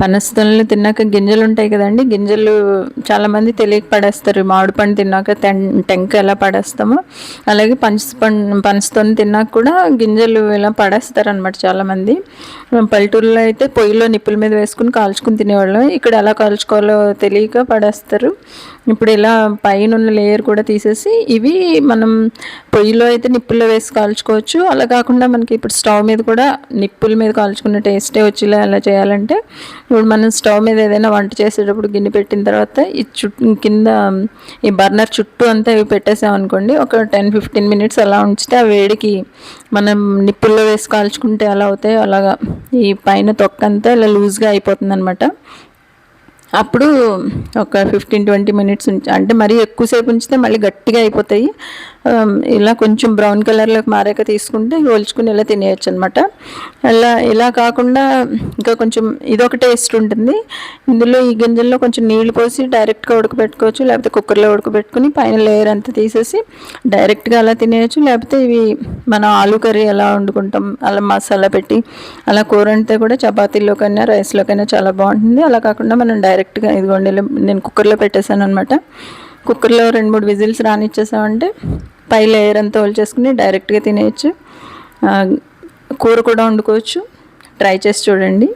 పనస్తలు తిన్నాక గింజలు ఉంటాయి కదండి. గింజలు చాలామంది తెలియక పడేస్తారు. మామిడి పండు తిన్నాక టెం టెంక ఎలా పడేస్తామో. అలాగే పంచ పండు పనస్తోని తిన్నాక కూడా గింజలు ఇలా పడేస్తారు అనమాట చాలామంది పల్లెటూరులో అయితే పొయ్యిలో నిప్పుల మీద వేసుకుని కాల్చుకుని తినేవాళ్ళం. ఇక్కడ ఎలా కాల్చుకోవాలో తెలియక పడేస్తారు. ఇప్పుడు ఇలా పైన ఉన్న లేయర్ కూడా తీసేసి ఇవి మనం పొయ్యిలో అయితే నిప్పుల్లో వేసి కాల్చుకోవచ్చు. అలా కాకుండా మనకి ఇప్పుడు స్టవ్ మీద కూడా నిప్పుల మీద కాల్చుకున్న టేస్టే వచ్చేలా ఎలా చేయాలంటే ఇప్పుడు మనం స్టవ్ మీద ఏదైనా వంట చేసేటప్పుడు గిన్నె పెట్టిన తర్వాత ఈ చుట్టూ కింద ఈ బర్నర్ చుట్టూ అంతా ఇవి పెట్టేసామనుకోండి ఒక టెన్ ఫిఫ్టీన్ మినిట్స్ అలా ఉంచితే ఆ వేడికి మనం నిప్పుల్లో వేసి కాల్చుకుంటే ఎలా అవుతాయో అలాగా. ఈ పైన తొక్కంతా ఇలా లూజ్గా అయిపోతుంది అనమాట అప్పుడు ఒక ఫిఫ్టీన్ ట్వంటీ మినిట్స్ ఉంచి అంటే మరీ ఎక్కువసేపు ఉంచితే మళ్ళీ గట్టిగా అయిపోతాయి. ఇలా కొంచెం బ్రౌన్ కలర్లోకి మారాక తీసుకుంటే ఒలుచుకుని ఇలా తినేయచ్చు అనమాట అలా ఇలా కాకుండా ఇంకా కొంచెం ఇదొక టేస్ట్ ఉంటుంది. ఇందులో ఈ గింజల్లో కొంచెం నీళ్ళు పోసి డైరెక్ట్గా ఉడకబెట్టుకోవచ్చు లేకపోతే కుక్కర్లో ఉడకబెట్టుకుని పైన లేయర్ అంతా తీసేసి డైరెక్ట్గా అలా తినేయచ్చు లేకపోతే ఇవి మనం ఆలు కర్రీ ఎలా వండుకుంటాం అలా మసాలా పెట్టి అలా కూర వండితే కూడా చపాతీలోకైనా రైస్లోకైనా చాలా బాగుంటుంది. అలా కాకుండా మనం డైరెక్ట్గా ఇదిగోండి ఇలా నేను కుక్కర్లో పెట్టేశాను అనమాట కుక్కర్లో రెండు మూడు విజిల్స్ రానిచ్చేసామంటే పై లేయర్ అంతా చేసుకుని డైరెక్ట్గా తినేయచ్చు. కూర కూడా వండుకోవచ్చు. ట్రై చేసి చూడండి.